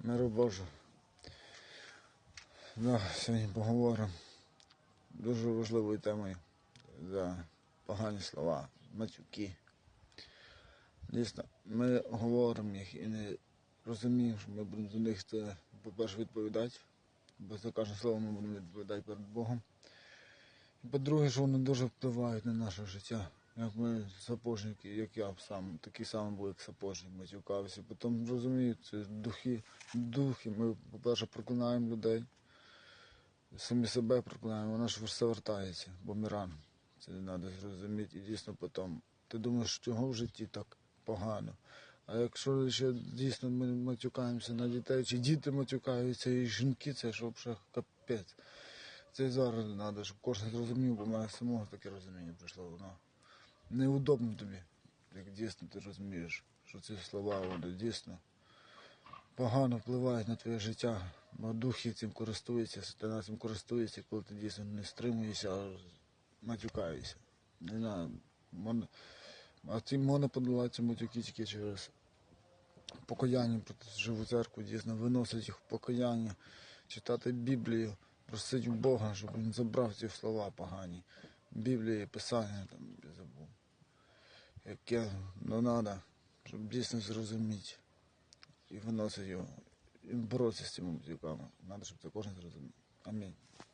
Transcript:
Миру Божу. Да, сьогодні поговоримо дуже важливою темою за погані слова, матюки. Дійсно, ми говоримо їх і не розуміємо, що ми будемо за них це, по-перше, відповідати, бо за кожне слово ми будемо відповідати перед Богом. І по-друге, що вони дуже впливають на наше життя. Як ми сапожники, як я сам, такий самий був, як сапожник, матюкався. Потім розумію, це духи, духи. Ми, по-перше, проклинаємо людей, самі себе проклинаємо, воно ж все вертається, бумеранг. Це треба зрозуміти. І дійсно потім. Ти думаєш, чого в житті так погано. А якщо ще дійсно ми матюкаємося на дітей, чи діти матюкаються, і жінки, це ж взагалі капець. Це зараз треба, щоб кожен зрозумів, бо в мене самого таке розуміння прийшло. Воно неудобно тобі, як дійсно ти розумієш, що ці слова вони дійсно погано впливають на твоє життя, бо духи цим користуються, сатана цим користується, коли ти дійсно не стримуєшся, а матюкаєшся. Не знаю, можна, а цим можна подолати матюки тільки через покаяння проти живу церкву, дійсно виносити їх в покаяння, читати Біблію, просити в Бога, щоб він забрав ці слова погані. Біблії, Писання там. Яке ну треба, щоб дійсно зрозуміти і виносити його, і боротися з цими матюками. Треба, щоб це кожен зрозумів. Амінь.